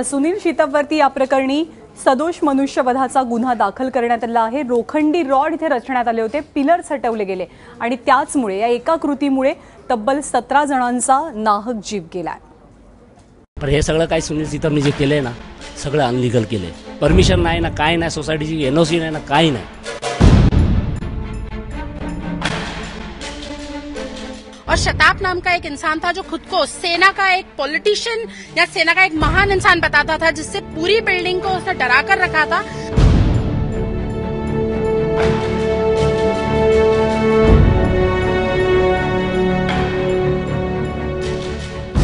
तर सुनील शितपवरती या प्रकरणी सदोष मनुष्यवधाचा गुन्हा दाखल करण्यात आला आहे. रोखंडी रॉड इथे रचण्यात आले होते. पिलर्स हटवले गेले. आणि त्याचमुळे या एका कृतीमुळे तब्बल सतरा जणांचा नाहक जीव गेला पण हे सगळं काही सुनील सीतमने जे केलंय ना सगळं अनलिगल केलंय. परमिशन नाही ना काय नाही सोसायटीची एनओसी नाही ना काही नाही. और शताब नाम का एक इंसान था जो खुद को सेना का एक पॉलिटिशियन या सेना का एक महान इंसान बताता था जिससे पूरी बिल्डिंग को उसने डरा कर रखा था।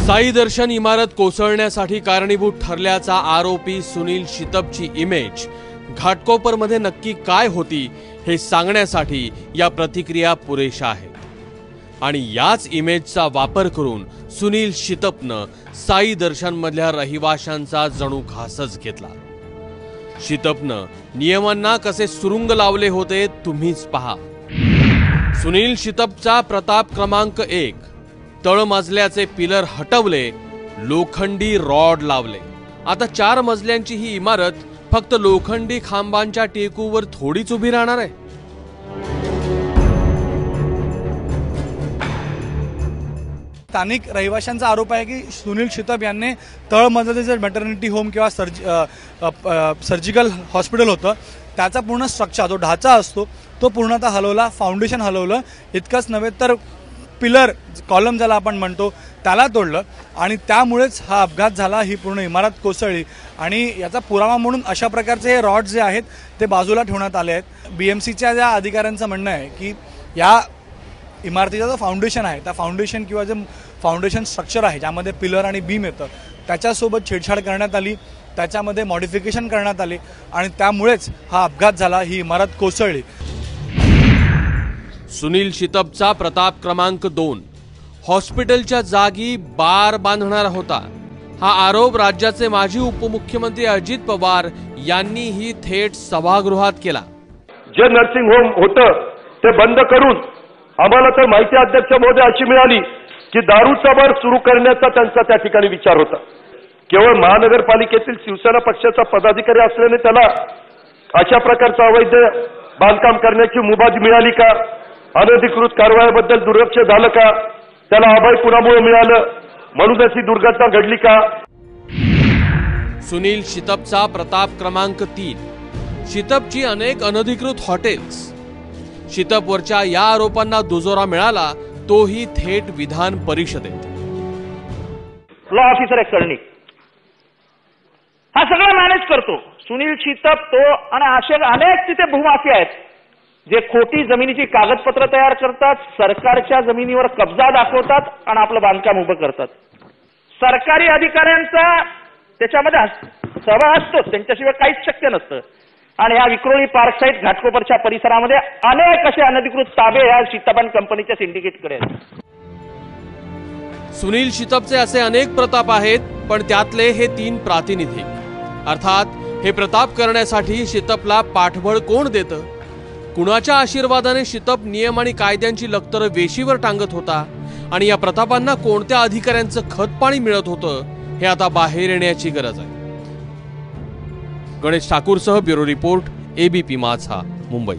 साई दर्शन इमारत कोसळण्यासाठी कारणीभूत ठरल्याचा आरोपी सुनील शितपची इमेज घाटकोपरमध्ये नक्की काय होती हे सांगण्यासाठी या प्रतिक्रिया पुरेशा आहेत. आणि याच इमेजचा वापर करून सुनील शितपनं साई दर्शनमधल्या रहिवाशांचा जणू घासच घेतला. शितपनं नियमांना कसे सुरुंग लावले होते तुम्हीच पहा. सुनील शितपचा प्रताप क्रमांक एक तळमजल्याचे पिलर हटवले लोखंडी रॉड लावले. आता चार मजल्यांची ही इमारत फक्त लोखंडी खांबांच्या टेकूवर थोडीच उभी राहणार आहे. स्थानिक रहिवाशांचा आरोप आहे की सुनील शितप यांनी तळमजले जे मॅटर्निटी होम किंवा सर्ज सर्जिकल हॉस्पिटल होतं त्याचा पूर्ण स्ट्रक्चर जो ढाचा असतो तो पूर्णतः हलवला फाउंडेशन हलवलं. इतकंच नव्हे तर पिलर कॉलम ज्याला आपण म्हणतो त्याला तोडलं. आणि त्यामुळेच हा अपघात झाला ही पूर्ण इमारत कोसळली. आणि याचा पुरावा म्हणून अशा प्रकारचे हे रॉड जे आहेत ते बाजूला ठेवण्यात आले आहेत. बी एम सीच्या ज्या अधिकाऱ्यांचं म्हणणं आहे की या इमारतीचा जो फाउंडेशन आहे त्या फाउंडेशन किंवा जे फाउंडेशन स्ट्रक्चर आहे ज्यामध्ये पिलर आणि बीम येतं. त्याच्यासोबत छेडछाड करण्यात आली त्याच्यामध्ये मॉडिफिकेशन करण्यात आले आणि त्यामुळेच हा अपघात झाला ही इमारत कोसळली. सुनील शितपचा प्रताप क्रमांक दोन. हॉस्पिटलच्या जागी बार बांधणार होता. हा आरोप राज्याचे माजी उपमुख्यमंत्री अजित पवार यांनीही थेट सभागृहात केला. जे नर्सिंग होम होतं ते बंद करून आम्हाला तर माहिती अध्यक्ष महोदय अशी मिळाली. की दारूचा बार सुरू करण्याचा त्यांचा त्या ठिकाणी विचार होता. केवळ महानगरपालिकेतील शिवसेना पक्षाचा पदाधिकारी असल्याने त्याला अशा प्रकारचं अवैध बांधकाम करण्याची मुबादी मिळाली का? अनधिकृत कारवायाबद्दल दुर्लक्ष झालं का? त्याला अभय कुणामुळे मिळालं? म्हणूनच ही दुर्घटना घडली का? सुनील शितपचा प्रताप क्रमांक तीन. शितपची अनेक अनधिकृत हॉटेल्स. शितपवरच्या या आरोपांना दुजोरा मिळाला तोही थेट विधान परिषदेत. लॉ ऑफिसर आहे कर्णिक हा सगळं मॅनेज करतो. सुनील शितप तो आणि असे अनेक तिथे भूमाफी आहेत. जे खोटी जमिनीची कागदपत्र तयार करतात सरकारच्या जमिनीवर कब्जा दाखवतात आणि आपलं बांधकाम उभं करतात. सरकारी अधिकाऱ्यांचा त्याच्यामध्ये सहभाग असतोच. त्यांच्याशिवाय काहीच शक्य नसतं. आणि ह्या विक्रोळी पार्क साईट घाटकोपरच्या परिसरामध्ये अनेक असे अनधिकृत ताबे या सीताबन कंपनीच्या सिंडिकेटकडे आहेत. सुनील शितपचे असे अनेक प्रताप आहेत पण त्यातले हे तीन प्रातिनिधिक. अर्थात हे प्रताप करण्यासाठी शितपला पाठबळ कोण देतं? कुणाच्या आशीर्वादाने शितप नियम आणि कायद्यांची लक्तर वेशीवर टांगत होता? आणि या प्रतापांना कोणत्या अधिकाऱ्यांचं खत पाणी मिळत होतं हे आता बाहेर येण्याची गरज आहे. Ganesh ठाकूरसह bureau report ABP Majha Mumbai.